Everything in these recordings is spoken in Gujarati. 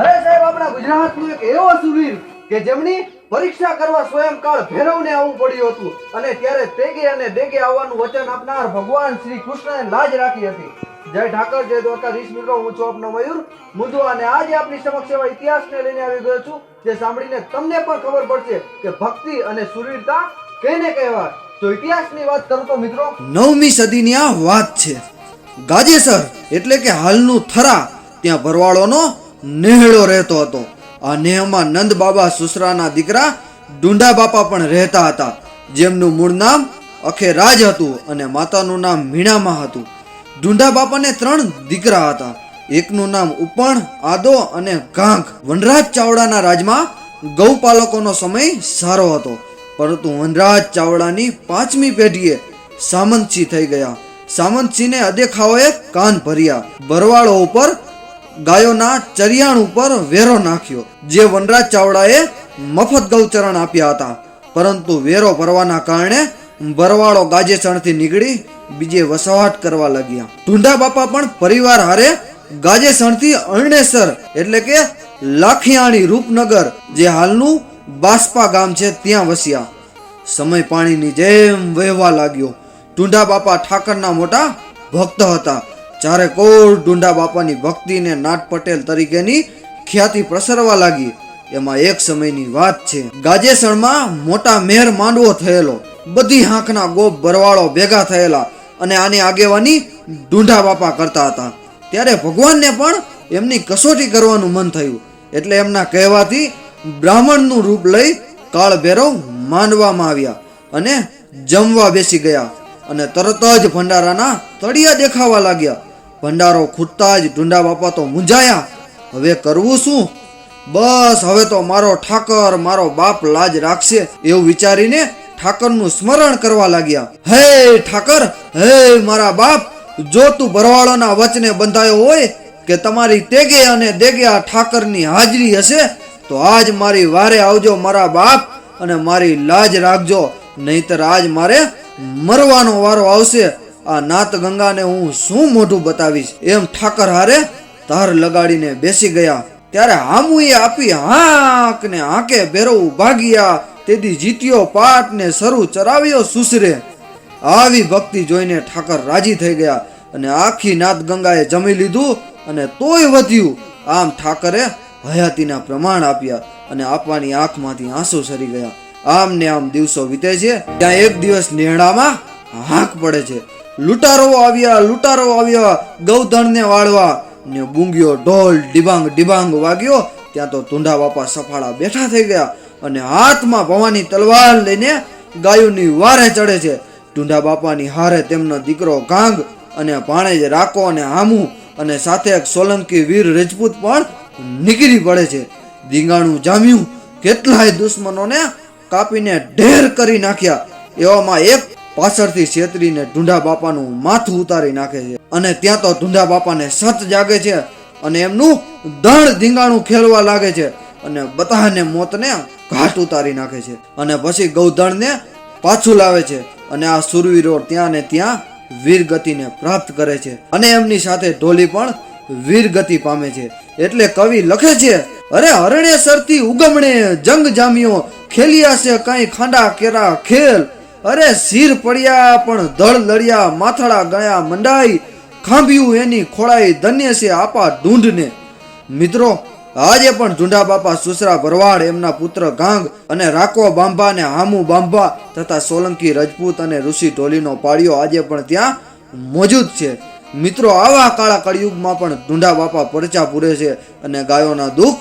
અરે સાહેબ, આપણા ગુજરાતનું એક એવો સુવીર કે જેમની પરીક્ષા કરવા સ્વયં કાળ ભૈરવને આવવું પડ્યું હતું અને ત્યારે તેગે અને દેગે આવવાનું વચન આપનાર ભગવાન શ્રી કૃષ્ણએ લાજ રાખી હતી. જય ઠાકર, જય દ્વારકાધીશ મિત્રો, હું છું આપનો મયુર. મુજો અને આજે આપની સમક્ષ એવા ઇતિહાસને લઈને આવી ગયો છું જે સાંભળીને તમને પણ ખબર પડશે કે ભક્તિ અને સુરવીરતા કેને કહેવાય. તો ઇતિહાસની વાત કરું તો મિત્રો? નવમી સદીની આ વાત છે. ગાજેસર એટલે કે હાલનું થરા, ત્યાં ભરવાડોનો નેહળો રહેતો હતો. આ નેહમાં નંદ બાબા સુસરાના દીકરા ડુંડા બાપા પણ રહેતા હતા, જેમનું મૂળ નામ અખેરાજ હતું અને માતાનું નામ મીણામાં હતું. ડુંડા બાપાને ત્રણ દીકરા હતા. એકનું નામ ઉપણ, આદો અને ગાંખ વનરાજ ચાવડાના રાજમાં ગૌપાલકોનો સમય સારો હતો, પરંતુ વનરાજ ચાવડાની પાંચમી પેઢીએ સામંતસિંહ થઈ ગયા. સામંતસિંહને અદેખાઓએ કાન ભર્યા. બરવાળો ઉપર ગાયોના ચરિયાણ ઉપર વેરો નાખ્યો. જે વનરાજ ચાવડાએ મફત ગૌચરણ આપ્યા હતા. પરંતુ વેરો ભરવાના કારણે બરવાળો ગાજેસણથી નીકળી બીજે વસવાટ કરવા લાગ્યા. ઢુંડા બાપા પણ પરિવાર હારે ગાજેસણથી અરણેસર એટલે કે લાખિયાણી રૂપનગર, જે હાલનું બાસ્પા ગામ છે, ત્યાં વસ્યા. સમય પાણીની જેમ વહેવા લાગ્યો. ઢુંડા બાપા ઠાકરના મોટા ભક્ત હતા. ચારે કોળ ઢુંડા બાપાની ભક્તિને નાટ પટેલ તરીકેની ખ્યાતિ પ્રસરવા લાગી. એમાં એક સમયની વાત છે. ગાજેસણમાં મોટા મેર માંડવો થયેલો. બધી હાંકના ગોપ ભરવાળો ભેગા થયેલા અને આની આગેવાની ઢુંઢા બાપા કરતા હતા. ત્યારે ભગવાનને પણ એમની કસોટી કરવાનું મન થયું. એટલે એમના કહેવાથી બ્રાહ્મણનું રૂપ લઈ કાળ ભેરવ માનવામાં આવ્યા અને જમવા બેસી ગયા અને તરત જ ભંડારાના તળિયા દેખાવા લાગ્યા. ભંડારો ખૂટતા જ ઢુંડા બાપા તો મૂંઝાયા. હવે કરવું શું? બસ હવે તો મારો ઠાકર, મારો બાપ લાજ રાખશે એવું વિચારીને ઠાકરનું સ્મરણ કરવા લાગ્યા. હે ઠાકર, હે મારા બાપ, જો તું ભરવાળોના વચને બંધાયો હોય કે તમારી તેગે અને દેગે આ ઠાકરની હાજરી હશે, તો આજ મારી વારે આવજો મારા બાપ અને મારી લાજ રાખજો. નહીતર આજ મારે મરવાનો વારો આવશે. આ નાત ગંગાને હું શું મોઢું બતાવીશ? એમ ઠાકર હારે તાર લગાડીને બેસી ગયા. ત્યારે હામુએ આપી હાક ને હાકે ભેરવું ભાગ્યા તેથી જીત્યો પાટ ને શરૂ ચરાવ્યો સુસરે. આવી ભક્તિ જોઈને ઠાકર રાજી થઈ ગયા અને આખી નાત ગંગાએ જમી લીધું અને તોય વધ્યું. આમ ઠાકરે હયાતીના પ્રમાણ આપ્યા અને આપવાની આંખમાંથી આંસુ સરી ગયા. આમ ને આમ દિવસો વીતે છે, ત્યાં એક દિવસ નેહડામાં હાંક પડે છે. લૂંટારો આવ્યા લૂંટારો આવ્યા, ગૌધણને વાળવા. ને બુંગીઓ ઢોલ, ડિબાંગ ડિબાંગ વાગ્યો. ત્યાં તો તુંડા બાપા સફાળા બેઠા થઈ ગયા અને હાથમાં ભવાની તલવાર લઈને ગાયોની વારે ચડે છે. ઢુંડા બાપાની હારે તેમનો દીકરો ગાંગ અને ભાણેજ રાકો અને હામુ અને સાથે એક સોલંકી વીર રજપૂત પણ નીકળી પડે છે. ધીંગાણું જામ્યું. કેટલાય દુશ્મનોને કાપીને ઢેર કરી નાખ્યા. એવામાં એક પાછળથી છેતરીને ઢુંઢા બાપાનું માથું ઉતારી નાખે છે. અને ત્યાં તો ઢુંઢા બાપાને સત જાગે છે અને એમનું ધણ ધીંગાણું ખેલવા લાગે છે અને બધાને મોતને ઘાટ ઉતારી નાખે છે. અને પછી ગૌધણને પાછું લાવે છે અને આ સુરવીરો ત્યાં ને ત્યાં વીરગતિને પ્રાપ્ત કરે છે. અને એમની સાથે ઢોલી પણ વીરગતિ પામે છે. એટલે કવિ લખે છે, અરે હરણેસરથી ઉગમણે જંગ જામ્યો, ખેલિયા છે કઈ ખાંડા કેરા ખેલ અરે શીર પડ્યા પણ ધળ લડ્યા, માથાડા ગયા, મંડાઈ, ખાંભ્યું એની ખોળાઈ, ધન્ય છે આપા ઢૂંઢને. મિત્રો, આજે પણ ઢૂંઢા બાપા સુસરા ભરવાડ, એમના પુત્ર ગાંગ અને રાકો બાંભા અને હામુ બાંભા તથા સોલંકી, રજપૂત અને ઋષિ ઢોલીનો પાળિયો આજે પણ ત્યાં મોજૂદ છે. મિત્રો, આવા કાળા કળિયુગમાં પણ ઢૂંઢા બાપા પરચા પૂરે છે અને ગાયોના દુઃખ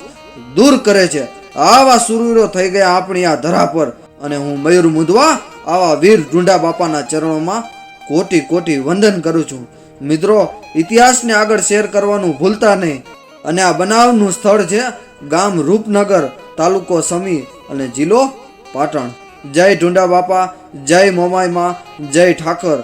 દૂર કરે છે. આવા સુરવીરો થઈ ગયા આપણી આ ધરા પર અને હું મયુર મુદવા આવા વીર ઢુંડા બાપાના ચરણોમાં કોટી કોટી વંદન કરું છું. મિત્રો, ઇતિહાસને આગળ શેર કરવાનું ભૂલતા નહીં. અને આ બનાવનું સ્થળ છે ગામ રૂપનગર, તાલુકો સમી અને જિલ્લો પાટણ. જય ઢુંડા બાપા, જય મોમાઈમાં, જય ઠાકર.